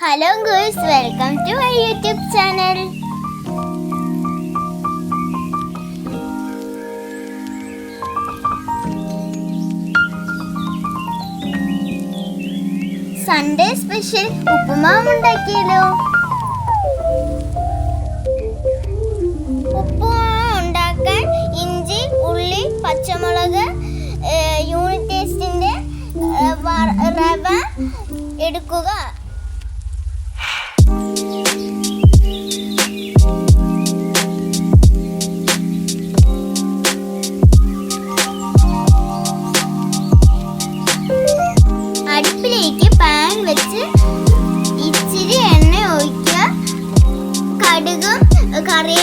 Hello girls welcome to my YouTube channel Sunday special ഉപ്പുമാവ് ഉണ്ടാക്കിയല്ലോ ഉപ്പുമാവ് ഉണ്ടാക്കാൻ ഇഞ്ചി ഉള്ളി പച്ചമുളക് യൂണിറ്റ് ടേസ്റ്റിന്റെ റവ എടുക്കുക.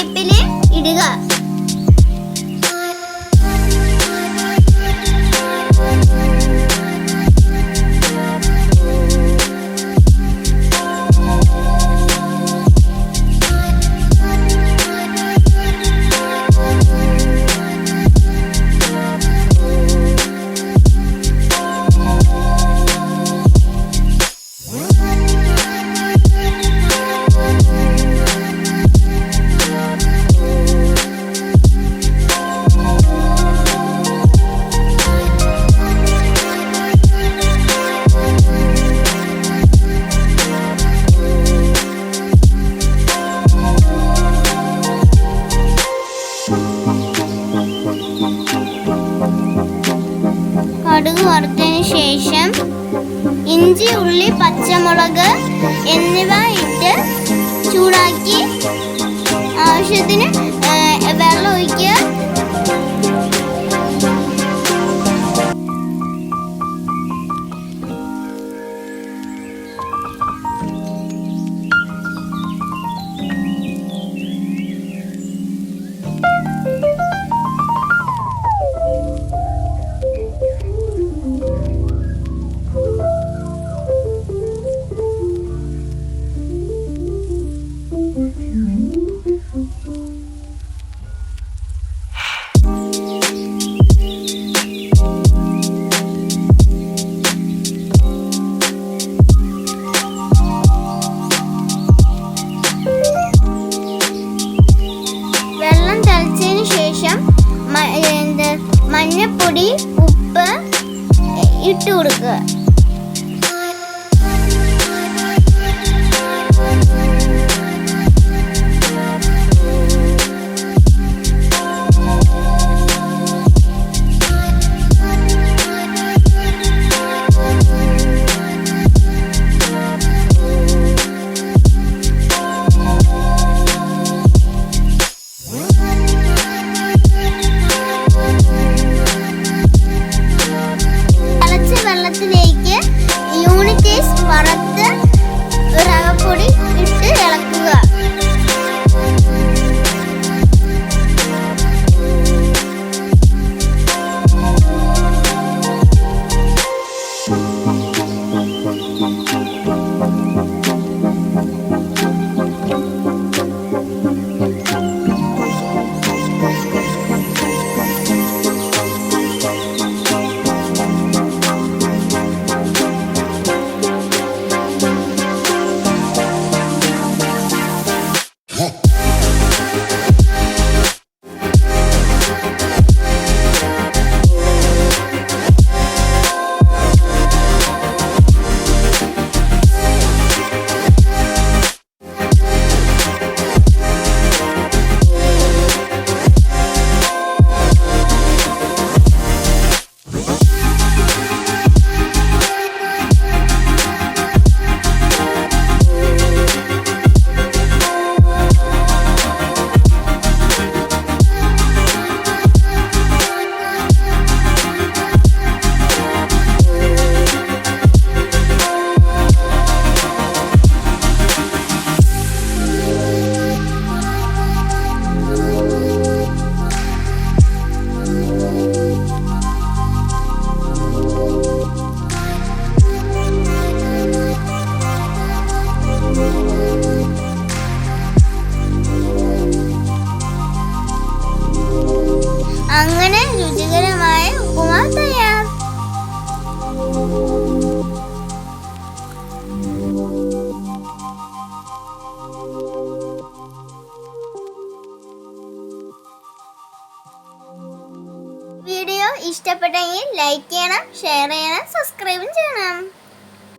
baby. കടുക് വറുത്തതിന് ശേഷം ഇഞ്ചി ഉള്ളി പച്ചമുളക് എന്നിവ ഇട്ട് ചൂടാക്കി ആവശ്യത്തിന് トゥル。വീഡിയോ ഇഷ്ടപ്പെട്ടെങ്കിൽ ലൈക്ക് ചെയ്യണം ഷെയർ ചെയ്യണം സബ്സ്ക്രൈബും ചെയ്യണം.